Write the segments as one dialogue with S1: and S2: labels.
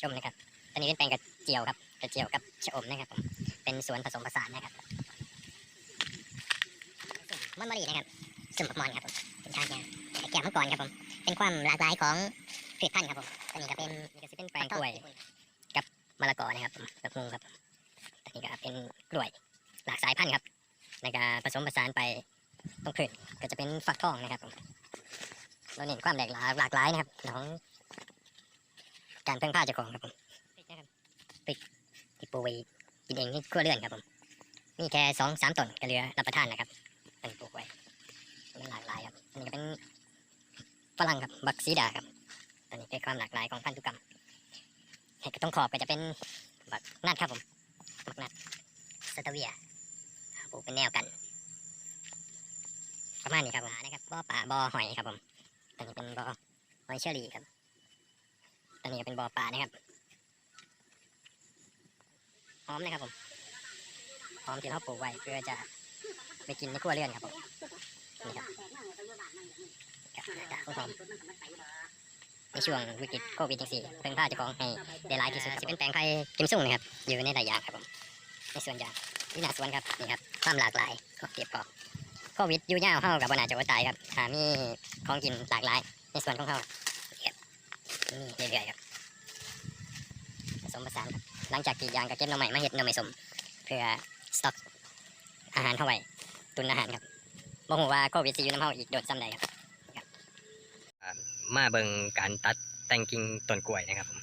S1: ชมนะครับ ตอนนี้เป็นแปลงกระเจียวครับกระเจียวกับชะอมนะครับผมเป็นสวนผสมผสานนะครับมมอนมอรีนะครับสุ่มมอนครับผมเป็นชาเนี่ยแก้วมังกรครับผมเป็นความหลากหลายของพืชพันธุ์ครับผมตอนนี้ก็เป็นนี่ก็เป็นแปลงกล้วยกับมะละกอนะครับผมกับมุงครับตอนนี้ก็เป็นกล้วยหลากสายพันธุ์ครับแล้วก็ผสมผสานไปตรงพืชก็จะเป็นฟักทองนะครับผมเราเน้นความหลากหลายหลากหลายนะครับของ การเพิ่งผ้าเจ้าของครับผมพริกนะครับพริกที่ปลูกไว้กินเองที่ครัวเรือนครับผมมีแค่สองสามต้นก็เหลือรับประทานนะครับอันนี้ปลูกไว้มันหลากหลายครับอันนี้ก็เป็นฝรั่งครับบักซีดาครับตอนนี้เป็นความหลากหลายของพันธุกรรมเห็ดกระต้องขอบก็จะเป็นบักนัดครับผมบักนัดสตาเวียปลูกเป็นแนวกัน ประมาณนี้ครับผมนะครับบ่อป่าบ่อหอยครับผมตอนนี้เป็นบ่อหอยเชอรี่ครับ ตอนนี้เป็นบ่อปลานะครับหอมนะครับผมหอมที่เราปลูกไว้เพื่อจะไปกินในครัวเรือนครับผมนี่ครับครับหอมในช่วงวิกฤตโควิดจังสี่เพิ่งพาจ้าของให้ได้หลายที่สุดจะเป็นแปลงไผ่กิมซุ่งนะครับอยู่ในหลายอย่างครับผมในสวนยางนี่นาสวนครับนี่ครับความหลากหลายก็เก็บกอโควิดอยู่ยาวเข้ากับบนาจะว่าตายครับหามีของกินหลากหลายในสวนของเขา เรื่อยๆครับผสมผสานครับหลังจากกรีดยางก็เก็บหน่อใหม่มาเห็ดหน่อใหม่สม เพื่อสต็อกอาหารเข้าไว้ตุนอาหารครับบ่ฮู้ว่าโควิดสิอยู่น้ำเฮาอีกโดดซ้ำใดครับ
S2: มาเบิ่งการตัดแต่งกิ่งต้นกล้วยนะครับผม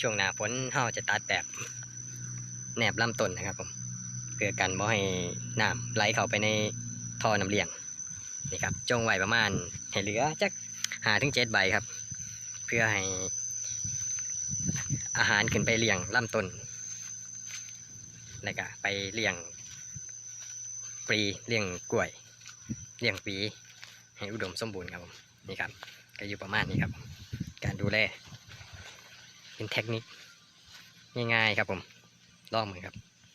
S2: ช่วงหน้าฝนเฮาจะตัดแบบแนบลำต้นนะครับผมเพื่อกันบ่ให้น้ำไหลเข้าไปในท่อน้ำเลี้ยงนี่ครับจงไว้ประมาณให้เหลือจักหาถึงเจ็ดใบครับ เพื่อให้อาหารขึ้นไปเลี้ยงลำต้นแล้วก็ไปเลี้ยงปลีเลี้ยงกล้วยเลี้ยงปีให้อุดมสมบูรณ์ครับผมนี่ครับก็อยู่ประมาณนี้ครับ การดูแลเป็นเทคนิคง่ายๆครับผมลองมือครับ